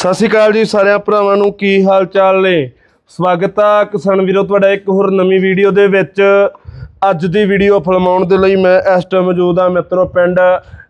ਸਤਿ ਸ਼੍ਰੀ ਅਕਾਲ ਜੀ ਸਾਰਿਆਂ ਭਰਾਵਾਂ ਨੂੰ, ਕੀ ਹਾਲ ਚਾਲ ਨੇ? ਸਵਾਗਤ ਆ ਕਿਸਾਨ ਵੀਰੋ, ਤੁਹਾਡਾ ਇੱਕ ਹੋਰ ਨਵੀਂ ਵੀਡੀਓ ਦੇ ਵਿੱਚ। ਅੱਜ ਦੀ ਵੀਡੀਓ ਫਿਲਮਾਉਣ ਦੇ ਲਈ ਮੈਂ ਇਸ ਟਾਈਮ ਮੌਜੂਦ ਆ ਮਿੱਤਰੋ ਪਿੰਡ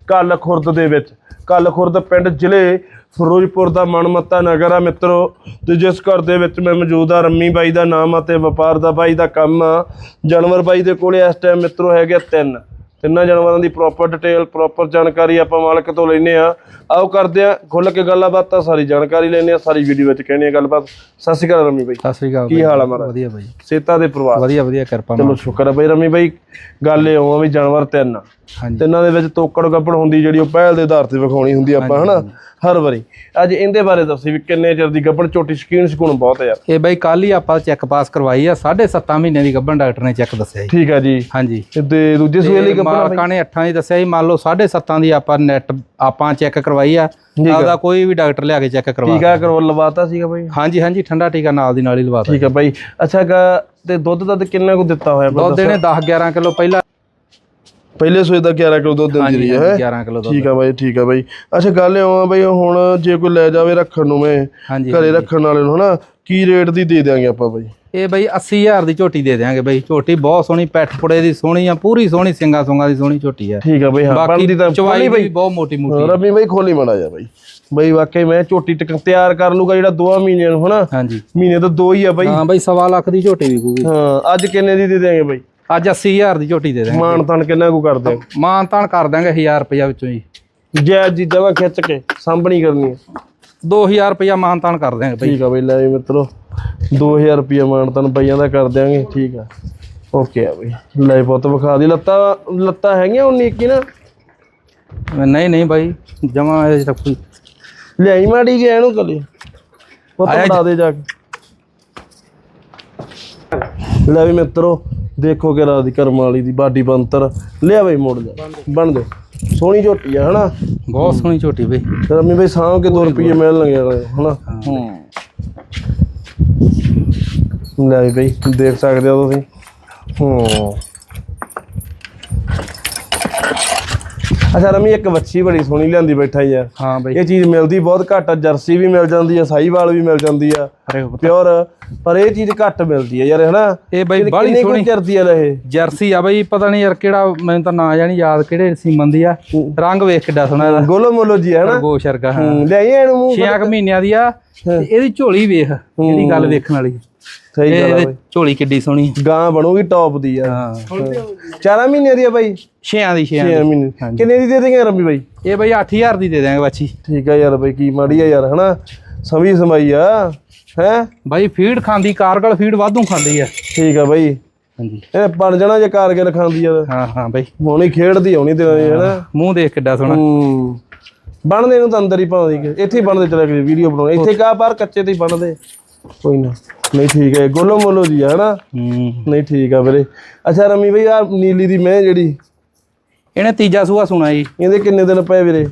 ਕੱਲ ਖੁਰਦ ਦੇ ਵਿੱਚ। ਕੱਲ ਖੁਰਦ ਪਿੰਡ ਜ਼ਿਲ੍ਹੇ ਫਿਰੋਜ਼ਪੁਰ ਦਾ ਮਨਮੱਤਾ ਨਗਰ ਆ ਮਿੱਤਰੋ। ਤੇ ਜਿਸ ਘਰ ਦੇ ਵਿੱਚ ਮੈਂ ਮੌਜੂਦ ਆ, ਰੰਮੀ ਬਾਈ ਦਾ ਨਾਮ ਆ ਤੇ ਵਪਾਰ ਦਾ ਬਾਈ ਦਾ ਕੰਮ ਆ। ਜਾਨਵਰ ਬਾਈ ਦੇ ਕੋਲੇ ਇਸ ਟਾਈਮ ਮਿੱਤਰੋ ਹੈਗੇ ਤਿੰਨ। ਤਿੰਨਾਂ ਜਾਨਵਰਾਂ ਦੀ ਪ੍ਰੋਪਰ ਡਿਟੇਲ ਪ੍ਰੋਪਰ ਜਾਣਕਾਰੀ ਆਪਾਂ ਮਾਲਕ ਤੋਂ ਲੈਨੇ ਆ ਆਓ ਕਰਦੇ ਆ ਖੁੱਲ ਕੇ ਗੱਲਾਂ ਬਾਤਾਂ ਸਾਰੀ ਜਾਣਕਾਰੀ ਲੈਨੇ ਆ ਸਾਰੀ ਵੀਡੀਓ ਵਿੱਚ ਕਹਿਣੀ ਆ ਗੱਲਬਾਤ। ਸਤਿ ਸ਼੍ਰੀ ਅਕਾਲ ਰਮੀ ਬਾਈ। ਸਤਿ ਸ੍ਰੀ ਅਕਾਲ ਕੀ। ਹਾਲ ਆ ਮਹਾਰਾਜ? ਵਧੀਆ ਬਾਈ। ਸੇਤਾ ਦੇ ਪਰਿਵਾਰ। ਵਧੀਆ ਵਧੀਆ ਕਿਰਪਾ ਚਲੋ ਸ਼ੁਕਰ ਹੈ ਬਾਈ ਰਮੀ ਬਾਈ। ਗੱਲ ਇਹ ਆ ਵੀ ਜਾਨਵਰ ਤਿੰਨ ਆ। ਹਾਂਜੀ। ਤਿੰਨਾਂ ਦੇ ਵਿੱਚ ਤੋਕੜ ਗੱਪੜ ਹੁੰਦੀ ਜਿਹੜੀ ਉਹ ਪਹਿਲ ਦੇ ਆਧਾਰ ਤੇ ਵਿਖਾਉਣੀ ਹੁੰਦੀ ਆਪਾਂ ਹਨਾ? ਹਰ ਵਾਰੀ। ਅੱਜ ਇਹਦੇ ਬਾਰੇ ਦੱਸੀ ਵੀ ਕਿੰਨੇ ਚਿਰ ਦੀ ਗੱਪੜ ਝੋਟੀ ਸ਼ਕੀਨ ਸ਼ਕੂਨ ਬਹੁਤ ਯਾਰ। ਇਹ ਬਾਈ ਕੱਲ ਹੀ ਆਪਾਂ ਚੈੱਕ ਪਾਸ ਕਰਵਾਈ ਆ 7.5 ਮਹੀਨੇ ਦੀ ਗੱਭਣ ਡਾਕਟਰ ਨੇ ਚੈੱਕ ਦੱਸਿਆ ਜੀ। ਠੀਕ ਆ ਜੀ। ਹਾਂਜੀ। ਤੇ ਦੂਜੇ ਸੂਏ ਲਈ ਤੇ ਗੱਪੜ ਮਾਲਕਾਂ ਨੇ 8 ਦੀ ਦੱਸਿਆ ਜੀ ਮੰਨ ਲਓ 7.5 ਦੀ ਆਪਾਂ ਨੈਟ ਆਪਾਂ ਚੈੱਕ ਕਰਵਾਈ ਆ। ਆਪਦਾ ਕੋਈ ਵੀ ਡਾਕਟਰ ਲਿਆ ਕੇ ਚੈੱਕ ਕਰਵਾ ਟੀਕਾ ਕਰੋ ਲਵਾਤਾ ਸੀਗਾ ਬਾਈ। ਹਾਂਜੀ ਹਾਂਜੀ ਠੰਡਾ ਟੀਕਾ ਨਾਲ ਦੀ ਨਾਲ ਹੀ ਲਵਾਤਾ ਠੀਕ ਆ ਬਾਈ। ਅੱਛਾ ਤੇ ਦੁੱਧ ਦਾ ਤੇ ਕਿੰਨਾ ਕੁ ਦਿੱਤਾ ਹੋਇਆ ਦੁੱਧ ਇਹਨੇ 10 11 ਕਿਲੋ ਪਹਿਲਾਂ ਪਹਿਲੇ ਸੂਏ ਦਾ 11 ਕਿਲੋ ਦੁੱਧ ਦਿੰਦੀ ਰਹੀ ਹੈ। 11 ਕਿਲੋ ਦੁੱਧ। ਠੀਕ ਆ ਬਾਈ ਠੀਕ ਆ ਬਾਈ। ਅੱਛਾ ਗੱਲ ਇਹ ਆ ਬਾਈ ਹੁਣ ਜੇ ਕੋਈ ਲੈ ਜਾਵੇ ਰੱਖਣ ਨੂੰ ਮੈਂ ਘਰੇ ਰੱਖਣ ਵਾਲੇ ਨੂੰ ਹਨਾ ਕੀ ਰੇਟ ਦੀ ਦੇ ਦਿਆਂਗੇ ਆਪਾਂ ਬਾਈ? ਇਹ ਬਾਈ 80000 ਦੀ ਝੋਟੀ ਦੇ ਦੇਾਂਗੇ ਬਾਈ। ਝੋਟੀ ਬਹੁਤ ਸੋਹਣੀ ਪੈਠ ਪੁੜੇ ਦੀ ਸੋਹਣੀ ਆ ਪੂਰੀ ਸੋਹਣੀ ਸਿੰਗਾ ਸੁੰਗਾ ਦੀ ਸੋਹਣੀ ਝੋਟੀ ਆ। ਠੀਕ ਆ ਬਾਈ ਹਾਂ ਬਾਕੀ ਤਾਂ ਚਵਾਈ ਵੀ ਬਹੁਤ ਮੋਟੀ ਮੋਟੀ ਰਬੀ ਬਾਈ ਖੋਲੀ ਮਾੜਾ ਜਾ ਬਾਈ। ਬਾਈ ਵਾਕਈ ਮੈਂ ਝੋਟੀ ਟਕ ਤਿਆਰ ਕਰ ਲੂਗਾ ਜਿਹੜਾ 2 ਮਹੀਨਿਆਂ ਨੂੰ ਹਨਾ। ਹਾਂਜੀ। ਮਹੀਨੇ ਤਾਂ ਦੋ ਹੀ ਆ ਬਾਈ। ਹਾਂ ਬਾਈ ਸਵਾ ਲੱਖ ਦੀ ਝੋਟੀ ਵਿਕੂਗੀ। ਹਾਂ ਅੱਜ ਕਿੰਨੇ ਦੀ ਦੇ ਦਿਆਂਗੇ ਬਾਈ? ਅੱਜ 80000 ਦੀ ਝੋਟੀ ਦੇ ਦਾਂਗੇ ਮਾਨ ਤਾਨ ਕਿੰਨਾ ਕੁ ਕਰਦੇ? ਮਾਨ ਤਾਨ ਕਰ ਦਾਂਗੇ 1000 ਰੁਪਇਆ ਵਿੱਚੋਂ ਜੀ। ਜੈ ਜੀ ਜਮਾ ਖਿੱਚ ਕੇ ਸਾਂਭਣੀ ਕਰਨੀ ਹੈ 2000 ਰੁਪਇਆ ਮਾਨ ਤਾਨ ਕਰ ਦਾਂਗੇ ਬਾਈ। ਠੀਕ ਆ ਬਈ ਲੈ ਮਿੱਤਰੋ 2000 ਰੁਪਏ ਮਾਨ ਤਨ ਬਈਆਂ ਦਾ ਕਰ ਦਿਆਂਗੇ। ਠੀਕ ਆ। ਓਕੇ ਆ ਬਈ। ਲੈ ਪੁੱਤ ਵਿਖਾ ਦੀ। ਲੱਤਾਂ ਲੱਤਾਂ ਹੈਗੀਆਂ ਉਨੀ ਇੱਕੀ ਨਾ? ਨਹੀਂ ਨਹੀਂ ਬਾਈ ਜਮਾ ਇਹ ਤਾਂ ਕੋਈ ਲਿਆਈ ਮਾੜੀ ਗਿਆ ਇਹਨੂੰ ਕਲੇ। ਪੁੱਤ ਆਇਆ ਦੇ ਜਾ ਕੇ। ਲੈ ਵੀ ਮਿੱਤਰੋ ਦੇਖੋ ਕਿ ਰਾਤ ਦੀ ਕਰਮ ਵਾਲੀ ਦੀ ਬਾਡੀ ਬੰਤਰ ਲਿਆ ਬਈ ਮੋੜ ਜਾ। ਬਣ ਦੇ ਸੋਹਣੀ ਝੋਟੀ ਆ ਹਨਾ? ਬਹੁਤ ਸੋਹਣੀ ਝੋਟੀ ਬਈ। ਰਮੀ ਬਈ ਸਾਂਭ ਕੇ 2 ਰੁਪਏ ਮਿਲਣਗੇ ਅਗਲੇ ਹਨਾ? ਹੂੰ। ਲੈ ਬਈ ਦੇਖ ਸਕਦੇ ਹੋ ਤੁਸੀਂ। ਹੂੰ। ਅੱਛਾ ਰਮੀ ਇੱਕ ਵੱਛੀ ਬੜੀ ਸੋਹਣੀ ਲਿਆਂਦੀ ਬੈਠਾ ਯਾਰ ਹਾਂ ਬਾਈ। ਇਹ ਚੀਜ਼ ਮਿਲਦੀ ਬਹੁਤ ਘੱਟ ਆ ਜਰਸੀ ਵੀ ਮਿਲ ਜਾਂਦੀ ਆ ਸਾਈਵਾਲ ਵੀ ਮਿਲ ਜਾਂਦੀ ਆ। ਪਿਓਰ ਪਰ ਇਹ ਚੀਜ਼ ਘੱਟ ਮਿਲਦੀ ਆ ਯਾਰ ਹਨਾ? ਇਹ ਬਾਈ ਕੁ ਸੋਹਣੀ ਚਿਰਦੀ ਆ ਇਹ ਜਰਸੀ ਆ ਬਾਈ ਪਤਾ ਨਹੀਂ ਯਾਰ ਕਿਹੜਾ ਮੈਨੂੰ ਤਾਂ ਨਾਂ ਜਾਣੀ ਯਾਦ ਕਿਹੜੇ ਸੀਮਨ ਦੀ ਆ? ਰੰਗ ਵੇਖ ਕਿੱਡਾ ਸੋਹਣਾ ਇਹਦਾ। ਗੋਲੋ ਮੋਲੋ ਜੀ ਹੈ ਨਾ ਗੋਸ਼ ਵਰਗਾ ਹਾਂ। ਲਿਆਈ ਇਹਨੂੰ ਮੂੰਹ 6 ਮਹੀਨਿਆਂ ਦੀ ਆ ਇਹਦੀ ਝੋਲੀ ਵੇਖ ਜਿਹੜੀ ਗੱਲ ਵੇਖਣ ਵਾਲੀ। ਸਹੀ ਗੱਲ ਆ ਬਈ। ਝੋਲੀ ਕਿੱਡੀ ਸੋਹਣੀ ਗਾਂ ਬਣੂਗੀ ਟੌਪ ਦੀ ਆ ਹਾਂ। ਚਾਰਾਂ ਮਹੀਨਿਆਂ ਦੀ ਆ ਬਾਈ। ਛਿਆਂ ਦੀ ਛਿਆਂ 6 ਦੀ। ਮਹੀਨੇ। ਕਿੰਨੇ ਦੀ ਦੇ ਦੇਂਗੇ ਰਮੀ ਬਾਈ? ਇਹ ਬਾਈ 8000 ਦੀ ਦੇ ਦਾਂਗੇ ਬੱਚੀ। ਠੀਕ ਆ ਯਾਰ ਬਾਈ ਕੀ ਮਾੜੀ ਆ ਯਾਰ ਹਨਾ? ਸਮੀ ਸਮਾਈ ਆ। ਹੈ? ਬਾਈ ਫੀਡ ਖਾਂਦੀ ਕਾਰਗਲ ਫੀਡ ਵਾਧੂ ਖਾਂਦੀ ਆ। ਠੀਕ ਆ ਬਾਈ। ਹਾਂਜੀ। ਇਹ ਬਣ ਜਾਣਾ ਜੇ ਕਾਰਗਿਲ ਖਾਂਦੀ ਆ ਹਾਂ ਹਾਂ ਬਾਈ। ਹੁਣੀ ਖੇਡਦੀ ਆਉਣੀ ਦੀ ਹਨਾ? ਮੂੰਹ ਦੇਖ ਕਿੱਡਾ ਸੋਹਣਾ। ਹੂੰ। ਬਣਦੇ ਨੂੰ ਤਾਂ ਅੰਦਰ ਹੀ ਪਾਉਂਦੀ ਕਿ ਇੱਥੇ ਹੀ ਬਣਦੇ ਚਲੇ ਵੀਡੀਓ ਬਣਾਉਣੇ। ਇੱਥੇ ਕਾ ਬਾਹਰ ਕੱਚੇ ਤੇ ਹੀ ਬਣਦੇ। ਕੋਈ ਨਾ। ਨਹੀਂ ਠੀਕ ਹੈ ਗੋਲੋ ਮੋਲੋ ਜੀ ਹੂੰ। ਨਹੀਂ ਠੀਕ ਆ ਵੀਰੇ। ਅੱਛਾ ਰਮੀ ਬਈ ਆ ਨੀਲੀ ਦੀ ਮੈਂ ਜਿਹੜੀ। ਇਹਨੇ ਤੀਜਾ ਸੂਆ ਸੁਣਾ ਜੀ। ਇਹਦੇ ਕਿੰਨੇ ਦਿਨ ਪਏ ਵੀਰੇ?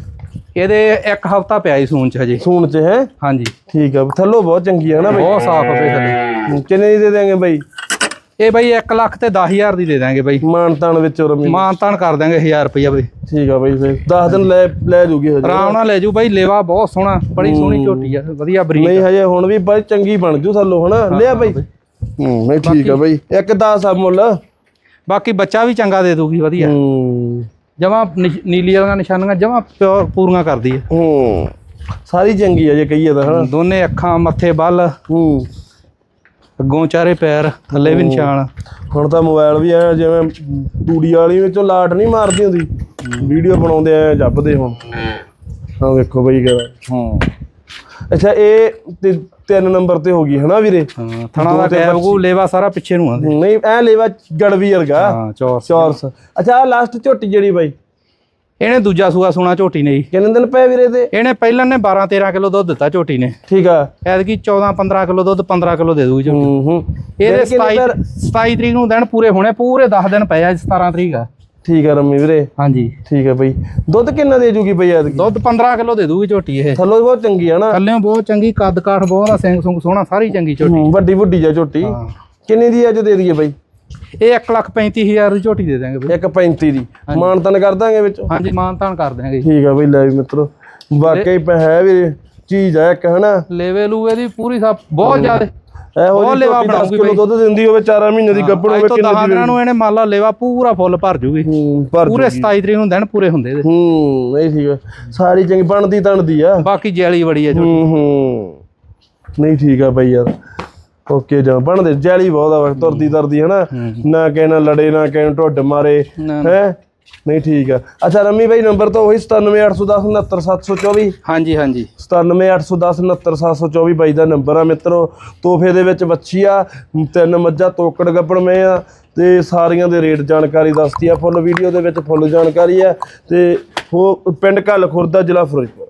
ਇਹਦੇ ਇੱਕ ਹਫਤਾ ਪਿਆ ਜੀ ਸੂਣ ਚ ਹਜੇ। ਸੂਣ ਚ ਹੈ? ਹਾਂਜੀ। ਠੀਕ ਆ ਥੱਲੋ ਬਹੁਤ ਚੰਗੀ ਆ ਨਾ ਬਈ? ਬਹੁਤ ਸਾਫ਼ ਆ ਬਈ ਥੱਲੇ। ਹੂੰ, ਕਿੰਨੇ ਦੀ ਦੇ ਦੇਂਗੇ ਬਾਈ? ਇਹ ਬਾਈ 1 ਲੱਖ ਤੇ 10000 ਦੀ ਦੇ ਦਾਂਗੇ ਬਾਈ। ਮਾਨ ਤਾਨ ਵਿੱਚ ਰਮੀ ਮਾਨ ਤਾਨ ਕਰ ਦਾਂਗੇ 1000 ਰੁਪਇਆ ਬਾਈ। ਠੀਕ ਆ ਬਾਈ ਫਿਰ। 10 ਦਿਨ ਲੈ ਲੈ ਜੂਗੀ ਹਜੇ। ਆਰਾਮ ਨਾਲ ਲੈ ਜੂ ਬਾਈ ਲੇਵਾ ਬਹੁਤ ਸੋਹਣਾ ਬੜੀ ਸੋਹਣੀ ਝੋਟੀ ਆ ਵਧੀਆ ਬਰੀਕ ਨਹੀਂ ਹਜੇ ਹੁਣ ਵੀ ਬਾਈ ਚੰਗੀ ਬਣ ਜੂ ਥੱਲੋਂ ਹਨਾ? ਲਿਆ ਬਾਈ। ਹੂੰ ਨਹੀਂ ਠੀਕ ਆ ਬਾਈ। ਇੱਕ 10 ਆ ਮੁੱਲ। ਬਾਕੀ ਬੱਚਾ ਵੀ ਚੰਗਾ ਦੇ ਦੂਗੀ ਵਧੀਆ। ਹੂੰ। ਜਮਾ ਨੀਲੀ ਵਾਲੀਆਂ ਨਿਸ਼ਾਨੀਆਂ ਜਮਾ ਪੂਰੀਆਂ ਕਰਦੀ ਆ। ਹੂੰ। ਸਾਰੀ ਚੰਗੀ ਆ ਜੇ ਕਹੀਏ ਤਾਂ ਹਨਾ? ਦੋਨੇ ਅੱਖਾਂ ਮੱਥੇ ਬੱਲ ਹੂੰ। ਅੱਗੋਂ ਚਾਰੇ ਪੈਰ ਥੱਲੇ ਵੀ ਨਿਸ਼ਾਨ। ਹੁਣ ਤਾਂ ਮੋਬਾਈਲ ਵੀ ਆ ਜਿਵੇਂ ਟੂੜੀ ਵਾਲੀ ਵਿੱਚੋਂ ਲਾਟ ਨਹੀਂ ਮਾਰਦੀ ਹੁੰਦੀ। ਵੀਡੀਓ ਬਣਾਉਂਦੇ ਆ ਜੱਪਦੇ ਹੁਣ। ਹਾਂ ਵੇਖੋ ਬਈ ਕਿਹੜਾ। ਹਾਂ। ਅੱਛਾ ਇਹ ਤਿੰਨ ਨੰਬਰ ਤੇ ਹੋ ਗਈ ਹਨਾ ਵੀਰੇ? ਹਾਂ ਥਣਾ ਦਾ ਕੈਬ ਕੋ ਲੇਵਾ ਸਾਰਾ ਪਿੱਛੇ ਨੂੰ ਆਂਦੇ ਨਹੀਂ ਐ ਲੈਵਾ ਗੜਵੀ ਵਰਗਾ। ਹਾਂ ਚੌਰ ਚੌਰਸ ਅੱਛਾ ਆ ਲਾਸਟ ਝੋਟੀ ਜਿਹੜੀ ਬਾਈ। ਇਹਨੇ ਦੂਜਾ ਸੂਆ ਸੋਨਾ ਝੋਟੀ ਨੇ ਜੀ। ਕਿੰਨੇ ਦਿਨ ਪਏ ਵੀਰੇ ਤੇ ਇਹਨੇ ਪਹਿਲਾਂ ਨੇ 12 13 ਕਿਲੋ ਦੁੱਧ ਦਿੱਤਾ ਝੋਟੀ ਨੇ। ਠੀਕ ਆ। ਐਤਕੀ 14 15 ਕਿਲੋ ਦੁੱਧ 15 ਕਿਲੋ ਦੇ ਦੂਗੀ ਝੋਟੀ। ਹੂੰ ਹੂੰ। ਇਹਦੇ ਦਿਨ ਕਿੰਨੇ 27 27 ਤਰੀਕ ਨੂੰ ਦਿਨ ਪੂਰੇ ਹੋਣੇ ਪੂਰੇ 10 ਦਿਨ ਪਏ ਆ ਅੱਜ 17 ਤਰੀਕ ਆ। ਠੀਕ ਆ ਰੰਮੀ ਵੀਰੇ। ਹਾਂਜੀ। ਠੀਕ ਆ ਬਈ। ਦੁੱਧ ਕਿੰਨਾ ਦੇ ਜੂਗੀ ਬਈ ਐਤਕੀ? ਦੁੱਧ 15 ਕਿਲੋ ਦੇ ਦੂਗੀ ਝੋਟੀ ਇਹ। ਥੱਲੋਂ ਬਹੁਤ ਚੰਗੀ ਆ ਨਾ। ਥੱਲੇੋਂ ਬਹੁਤ ਚੰਗੀ ਕੱਦ ਕਾਠ ਬਹੁਤ ਆ ਸਿੰਘ ਸੁੰਗ ਸੋਹਣਾ ਸਾਰੀ ਚੰਗੀ ਝੋਟੀ। ਵੱਡੀ ਵੱਡੀ ਜਾ ਝੋਟੀ। ਕਿੰਨੇ ਦੀ ਅੱਜ ਦੇ ਦਈਏ ਬਈ? ਇਹ 1 ਲੱਖ 35000 ਦੀ ਝੋਟੀ ਦੇ ਦਾਂਗੇ ਬਈ। ਇੱਕ 35 ਦੀ। ਮਾਨਤਨ ਕਰ ਦਾਂਗੇ ਵਿੱਚ? ਹਾਂਜੀ ਮਾਨ ਤਾਨ ਕਰ ਦਾਂਗੇ ਠੀਕ ਆ ਬਈ ਲੈ ਵੀ ਮਿੱਤਰੋ। ਵਾਕਈ ਪੈ ਹੈ ਵੀ ਚੀਜ਼ ਹੈ ਇੱਕ ਹਨਾ? ਲੇਵੇ ਲੂਵੇ ਦੀ ਪੂਰੀ ਸਭ ਬਹੁਤ ਜ਼ਿਆਦਾ। ਇਹੋ ਬਹੁਤ ਜਿਹੀ ਲੇਵਾ ਝੋਟੀ 10 ਬਣਾਊਗੀ ਕਿਲੋ ਦੁੱਧ ਦਿੰਦੀ ਹੋਵੇ 4 ਮਹੀਨੇ ਦੀ ਗੱਭਣ ਹੋਵੇ ਅੱਜ ਤੋਂ ਕਿੰਨੇ 10 ਦੀ ਦਿਨਾਂ ਨੂੰ ਇਹਨੇ ਮੰਨ ਲਾ ਲੇਵਾ ਪੂਰਾ ਫੁੱਲ ਭਰ ਜੂਗੀ। ਹੂੰ ਪਰ ਪੂਰੇ 27 ਤਰੀਕ ਨੂੰ ਦਿਨ ਪੂਰੇ ਹੁੰਦੇ ਇਹਦੇ। ਹੂੰ ਇਹ ਠੀਕ ਹੈ ਸਾਰੀ ਚੰਗੀ ਬਣਦੀ ਤਣਦੀ ਆ। ਬਾਕੀ ਜੈਲੀ ਬੜੀ ਹੈ ਹੂੰ ਹੂੰ। ਨਹੀਂ ਠੀਕ ਆ ਬਾਈ ਯਾਰ। ਓਕੇ ਜਾਂ ਬਣਦੇ ਜੈਲੀ ਬਹੁਤ ਆ ਤੁਰਦੀ ਤਰਦੀ ਹਨਾ। ਨਾ ਨਾਲ ਲੜੇ ਨਾ ਨੂੰ ਢੁੱਡ ਮਾਰੇ ਹੈ? ਨਹੀਂ ਠੀਕ ਆ। ਅੱਛਾ ਰੰਮੀ ਬਾਈ ਨੰਬਰ ਤਾਂ ਉਹੀ 97810 69724 ਹਾਂਜੀ ਹਾਂਜੀ। 97810 69724 ਬਾਈ ਦਾ ਨੰਬਰ ਆ ਮਿੱਤਰੋ। ਤੋਹਫੇ ਦੇ ਵਿੱਚ ਬੱਚੀ ਆ ਤਿੰਨ ਮੱਝਾਂ ਤੋਕੜ ਗੱਪਣ ਮੇ ਆ ਤੇ ਸਾਰੀਆਂ ਦੇ ਰੇਟ ਜਾਣਕਾਰੀ ਦੱਸਤੀ ਆ ਫੁੱਲ ਵੀਡੀਓ ਦੇ ਵਿੱਚ ਫੁੱਲ ਜਾਣਕਾਰੀ ਆ ਤੇ ਉਹ ਪਿੰਡ ਘੱਲ ਖੁਰਦਾ ਜ਼ਿਲ੍ਹਾ ਫਿਰੋਜ਼ਪੁਰ